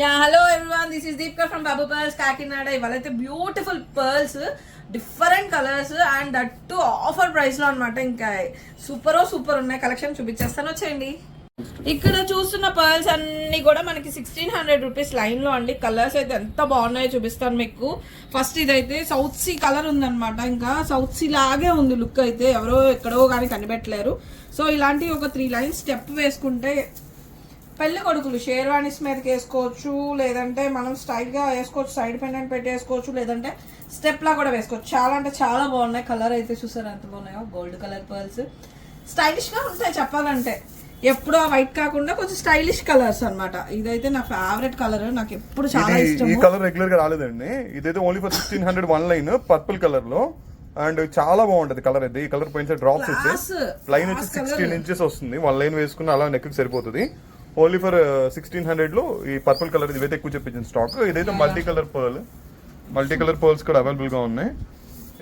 Yeah hello everyone this is Deepika from Babu pearls Kakinada ఇవాళైతే beautiful pearls different colours and that too offer ప్రైస్లో అనమాట ఇంకా super super ఉన్నాయి. Collection చూపించేస్తాను. వచ్చేయండి. ఇక్కడ చూస్తున్న పర్ల్స్ అన్ని కూడా మనకి సిక్స్టీన్ హండ్రెడ్ రూపీస్ లైన్లో అండి. కలర్స్ అయితే ఎంత బాగున్నాయో చూపిస్తాను మీకు. ఫస్ట్ ఇదైతే సౌత్ సీ కలర్ ఉందన్నమాట. ఇంకా సౌత్ సీ లాగే ఉంది లుక్ అయితే. ఎవరో ఎక్కడో కానీ కనిపెట్టలేరు. సో ఇలాంటి ఒక త్రీ లైన్స్ స్టెప్ వేసుకుంటే పెళ్ళి కొడుకులు షేర్వాణిస్ మీదకి వేసుకోవచ్చు లేదంటే మనం స్టైల్గా వేసుకోవచ్చు సైడ్ పెండెంట్ పెట్టి వేసుకోవచ్చు లేదంటే స్టెప్ లా కూడా వేసుకోవచ్చు. చాలా అంటే చాలా బాగున్నాయి. కలర్ అయితే చూసారు? ఎంత బాగున్నాయో? గోల్డ్ కలర్ పర్ల్స్ స్టైలిష్గా ఉంటాయి చెప్పాలంటే. ఎప్పుడు ఆ వైట్ కాకుండా కొంచెం స్టైలిష్ కలర్స్ అన్నమాట. ఇదైతే నా ఫేవరెట్ కలర్ నాకు ఎప్పుడు చాలా ఇష్టం ఈ కలర్ రెగ్యులర్గా రాలేదండి. ఇదైతే only for sixteen hundred one line purple కలర్లో. అండ్ చాలా బాగుంటది కలర్ అయితే. ఈ కలర్ పోయిన డ్రాప్స్ Class. లైన్ వచ్చి సిక్స్టీన్. ఇంచెస్ వస్తుంది. వన్ లైన్ వేసుకున్న అలా నెక్ సరిపోతుంది. ఓన్లీ ఫర్ సిక్స్టీన్ హండ్రెడ్లో ఈ పర్పుల్ కలర్ ఇదైతే ఎక్కువ చెప్పించింది స్టాక్ ఇదైతే multi colour pearl multi colour pearls కూడా అవైలబుల్గా ఉన్నాయి.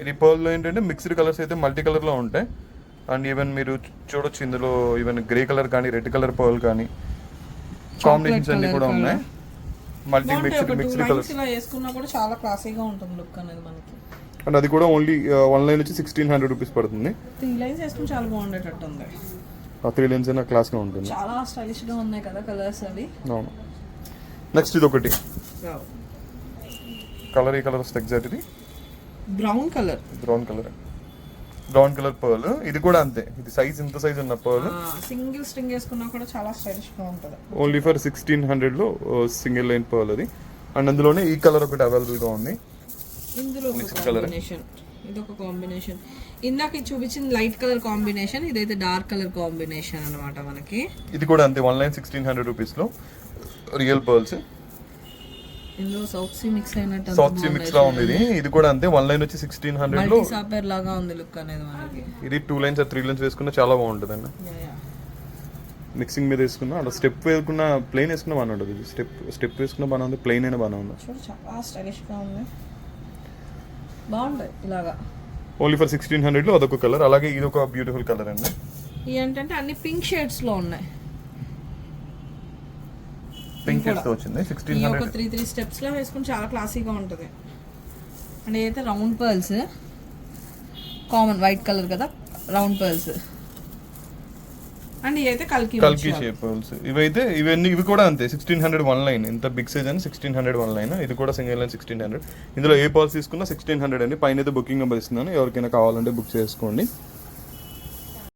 ఇది పర్ల్లో ఏంటంటే మిక్స్డ్ కలర్స్ అయితే మల్టీ కలర్లో ఉంటాయి. అండ్ ఈవెన్ మీరు చూడొచ్చు ఇందులో ఈవెన్ గ్రే కలర్ కానీ రెడ్ కలర్ పర్ల్ కానీ కాంబినేషన్స్ అన్ని కూడా. ఉన్నాయి. మల్టీ మిక్స్డ్ మిక్స్డ్ కలర్స్ ఇలా వేసుకున్నా కూడా చాలా క్లాసీగా ఉంటుంది లుక్ అనేది మనకి. అండ్ అది కూడా ఓన్లీ వన్ లైన్ వచ్చి సిక్స్టీన్ హండ్రెడ్ రూపీస్ పడుతుంది. త్రీ లైన్స్ వేసుకుని చాలా బాగుండేటట్టు ఉంది ఆ త్రీ లైన్స్ అయినా క్లాస్గా ఉంటుంది. చాలా స్టైలిష్గా ఉన్నాయి కదా కలర్స్ అవి. అవును. నెక్స్ట్ ఇది ఒకటి కలర్ ఈ కలర్ వస్తుంది ఎగ్జాక్ట్ ఇది? Brown colour brown colour brown colour pearl ఇది కూడా అంతే. ఇది సైజ్ ఇంత సైజ్ ఉన్న పర్ల్ సింగిల్ స్ట్రింగ్ వేసుకున్నా కూడా చాలా స్టైలిష్గా ఉంటది. ఓన్లీ ఫర్ సిక్స్టీన్ హండ్రెడ్లో సింగిల్ లైన్ పర్ల్ అది. అండ్ అందులోనే ఈ కలర్ ఒకటి అవైలబుల్గా ఉంది. ఇందులో. కాంబినేషన్ ఇది ఒక కాంబినేషన్. ఇందాక ఇది చూపించింది లైట్ కలర్ కాంబినేషన్ ఇదైతే డార్క్ కలర్ కాంబినేషన్ అన్నమాట మనకి. ఇది కూడా అంతే వన్ లైన్ సిక్స్టీన్ హండ్రెడ్ రూపీస్లో రియల్ పర్ల్స్ ఇందులో సౌత్ సీ మిక్స్ అయినట్టు సౌత్ సీ మిక్స్ లా ఉంది ఇది. ఇది కూడా అంతే వన్ లైన్ వచ్చి సిక్స్టీన్ హండ్రెడ్లో మల్టీ సాపర్ లాగా ఉంది లుక్ అనేది మనకి. ఇది టూ లైన్స్ త్రీ లైన్స్ వేసుకున్నా చాలా బాగుంటుంది అండి. మిక్సింగ్ మీద వేసుకున్నా అలా స్టెప్ వేసుకున్న ప్లెయిన్ వేసుకున్నా బాగానే ఉంటుంది. స్టెప్ స్టెప్ వేసుకున్న బాగానే ఉంది ప్లెయిన్ అయినా బాగానే ఉంది. చాలా స్టైలిష్గా ఉంది. బాగుంటాయి ఇలాగా. ఓన్లీ ఫర్ సిక్స్టీన్ హండ్రెడ్లో అదొక కలర్ అలాగే ఇది ఒక బ్యూటిఫుల్ కలర్ అండి. ఇవి ఏంటంటే అన్ని పింక్ షేడ్స్లో ఉన్నాయి. పింక్ కూడా. తో వచ్చింది సిక్స్టీన్ ఈ ఒక హండ్రెడ్ త్రీ త్రీ స్టెప్స్లో వేసుకుని చాలా క్లాసీగా ఉంటుంది. అండ్ ఏదైతే round pearls common white colour కదా రౌండ్ పర్ల్స్ అండ్ ఇదైతే కల్కి కల్కి షేప్ ఇవైతే ఇవన్నీ ఇవి కూడా అంతే సిక్స్టీన్ హండ్రెడ్ వన్ లైన్ ఇంత బిగ్ సైజ్ అని సిక్స్టీన్ హండ్రెడ్ వన్ లైన్ ఇది కూడా సింగిల్ లైన్ సిక్స్టీన్ హండ్రెడ్ ఇందులో ఏ పాల్స్ తీసుకున్నా సిక్స్టీన్ హండ్రెడ్ అండి. పైన అయితే బుకింగ్ నెంబర్ ఇస్తున్నాను. ఎవరికైనా కావాలంటే బుక్ చేసుకోండి.